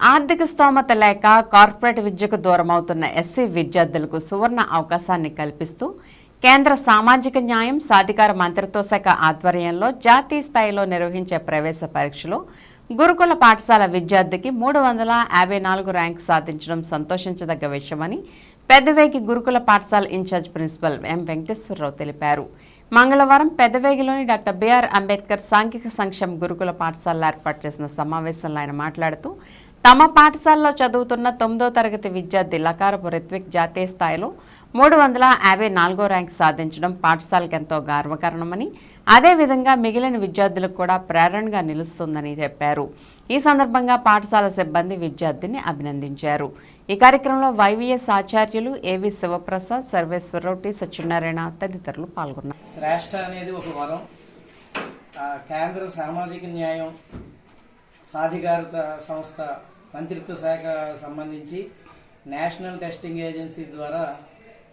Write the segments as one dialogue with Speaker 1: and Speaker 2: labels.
Speaker 1: ఆర్థిక స్తోమత లేక కార్పొరేట్ విద్యకు దూరమవుతున్న ఎస్సీ విద్యార్థులకు సువర్ణ అవకాశాన్ని కల్పిస్తూ కేంద్ర సామాజిక న్యాయం సాధికార మంత్రిత్వ శాఖ ఆధ్వర్యంలో జాతీయ స్థాయిలో నిర్వహించే ప్రవేశ పరీక్షలో గురుకుల పాఠశాల విద్యార్థికి మూడు వందల యాభై నాలుగు ర్యాంకు సాధించడం సంతోషించదగ్గ విషయమని పెద్దవేగి గురుకుల పాఠశాల ఇన్ఛార్జ్ ప్రిన్సిపల్ ఎం వెంకటేశ్వరరావు తెలిపారు. మంగళవారం పెదవేగిలోని డాక్టర్ బిఆర్ అంబేద్కర్ సాంఘిక సంక్షేమ గురుకుల పాఠశాలలో ఏర్పాటు చేసిన సమావేశంలో ఆయన మాట్లాడుతూ తమ పాఠశాలలో చదువుతున్న తొమ్మిదో తరగతి విద్యార్థి లకారపు రిత్విక్ జాతీయ స్థాయిలో మూడు వందల యాభై నాలుగో ర్యాంక్ సాధించడం పాఠశాలకు ఎంతో గర్వకారణమని అదేవిధంగా మిగిలిన విద్యార్థులకు కూడా ప్రేరణగా నిలుస్తుందని చెప్పారు. ఈ సందర్భంగా పాఠశాల సిబ్బంది విద్యార్థిని అభినందించారు. ఈ కార్యక్రమంలో వైవీఎస్ ఆచార్యులు ఏవి శివప్రసాద్ సర్వేశ్వరరావు టి సత్యనారాయణ తదితరులు పాల్గొన్నారు.
Speaker 2: శ్రేష్ఠ అనేది ఒక వరం. కేంద్ర సామాజిక న్యాయం సాధికారత సంస్థ మంత్రిత్వ శాఖ సంబంధించి నేషనల్ టెస్టింగ్ ఏజెన్సీ ద్వారా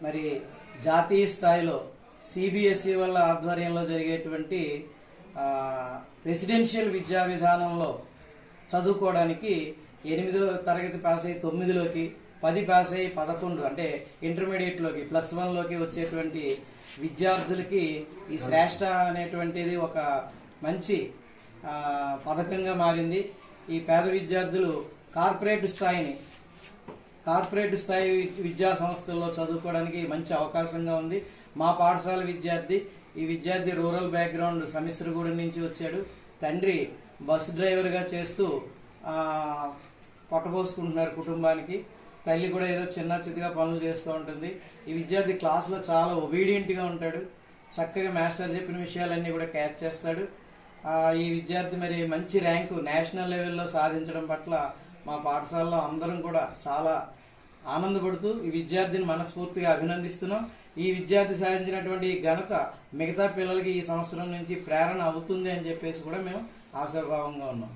Speaker 2: మరి జాతీయ స్థాయిలో సిబిఎస్ఈ వల్ల ఆధ్వర్యంలో జరిగేటువంటి రెసిడెన్షియల్ విద్యా విధానంలో చదువుకోవడానికి ఎనిమిదో తరగతి పాస్ అయ్యి తొమ్మిదిలోకి పది పాస్ అయ్యి పదకొండు అంటే ఇంటర్మీడియట్లోకి ప్లస్ వన్లోకి వచ్చేటువంటి విద్యార్థులకి ఈ శ్రేష్ఠ అనేటువంటిది ఒక మంచి పథకంగా మారింది. ఈ పేద విద్యార్థులు కార్పొరేట్ స్థాయిని కార్పొరేట్ స్థాయి విద్యా సంస్థల్లో చదువుకోవడానికి మంచి అవకాశంగా ఉంది. మా పాఠశాల విద్యార్థి ఈ విద్యార్థి రూరల్ బ్యాక్గ్రౌండ్ సమిశ్రగూడెం నుంచి వచ్చాడు. తండ్రి బస్ డ్రైవర్గా చేస్తూ పొట్టబోసుకుంటున్నారు కుటుంబానికి. తల్లి కూడా ఏదో చిన్న చిన్నగా పనులు చేస్తూ ఉంటుంది. ఈ విద్యార్థి క్లాస్లో చాలా ఒబీడియంట్గా ఉంటాడు. చక్కగా మాస్టర్ చెప్పిన విషయాలన్నీ కూడా క్యాచ్ చేస్తాడు. ఈ విద్యార్థి మరి మంచి ర్యాంకు నేషనల్ లెవెల్లో సాధించడం పట్ల మా పాఠశాలలో అందరం కూడా చాలా ఆనందపడుతూ ఈ విద్యార్థిని మనస్ఫూర్తిగా అభినందిస్తున్నాం. ఈ విద్యార్థి సాధించినటువంటి ఈ ఘనత మిగతా పిల్లలకి ఈ సంవత్సరం నుంచి ప్రేరణ అవుతుంది అని చెప్పేసి కూడా మేము ఆశాభావంగా ఉన్నాం.